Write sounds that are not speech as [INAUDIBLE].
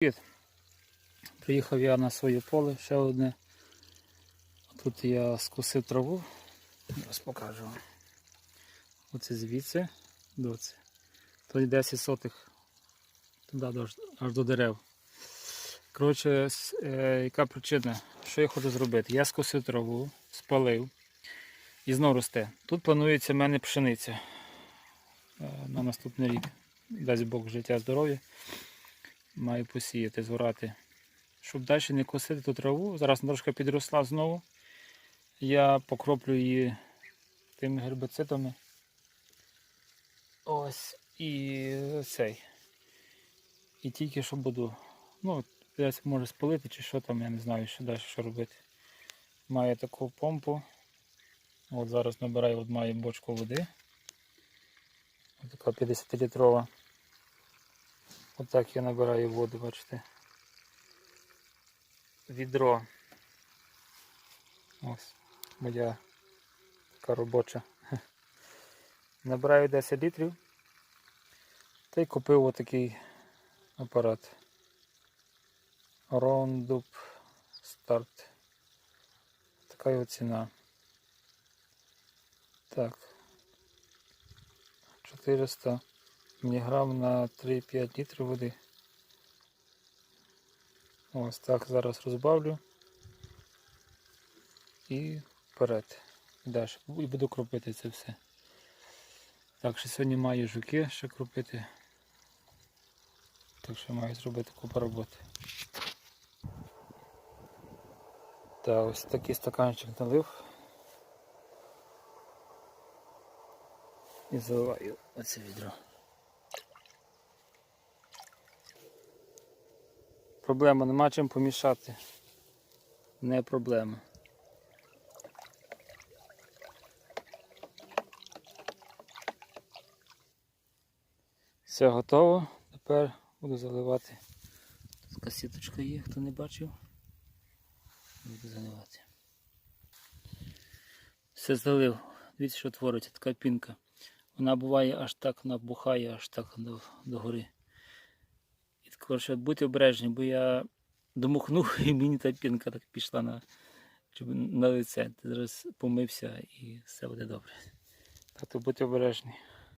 Привіт. Приїхав я на своє поле, ще одне. Тут я скосив траву. Зараз покажу. Оце звідси до це. Тут 10 сотих туди аж, до дерев. Коротше, е, яка причина? Що я хочу зробити? Я скосив траву, спалив і знов росте. Тут планується в мене пшениця е, на наступний рік. Дасть Бог життя, здоров'я. Маю посіяти, згорати. Щоб далі не косити ту траву, зараз вона трошки підросла знову. Я покроплю її тими гербицидами. Ось і цей. І тільки що буду. Ну, десь може спалити чи що там, я не знаю, що далі що робити. Маю таку помпу. От зараз набираю, от маю бочку води. Ось така 50-літрова. Отак я набираю воду, бачите. Відро. Ось моя така робоча. Набираю 10 літрів. Та й купив отакий апарат. Roundup Start. Така його ціна. Так. 400 міліграм на 3-5 літрів води. Ось так зараз розбавлю. І вперед. Далі. І буду кропити це все. Так що сьогодні маю жуки ще кропити. Так що маю зробити купу роботи. Так, ось такий стаканчик налив. І заливаю оце відро. Проблема, нема чим помішати. Не проблема. Все готово. Тепер буду заливати. Тут касіточка є, хто не бачив. Буду заливати. Все залив. Дивіться, що твориться, така пінка. Вона буває аж так набухає, аж так до, до гори. Коротше, будьте обережні, бо я домухнув [LAUGHS] і мені та пінка так пішла на, на лице. Ти зараз помився і все буде добре. Тато, будьте обережні.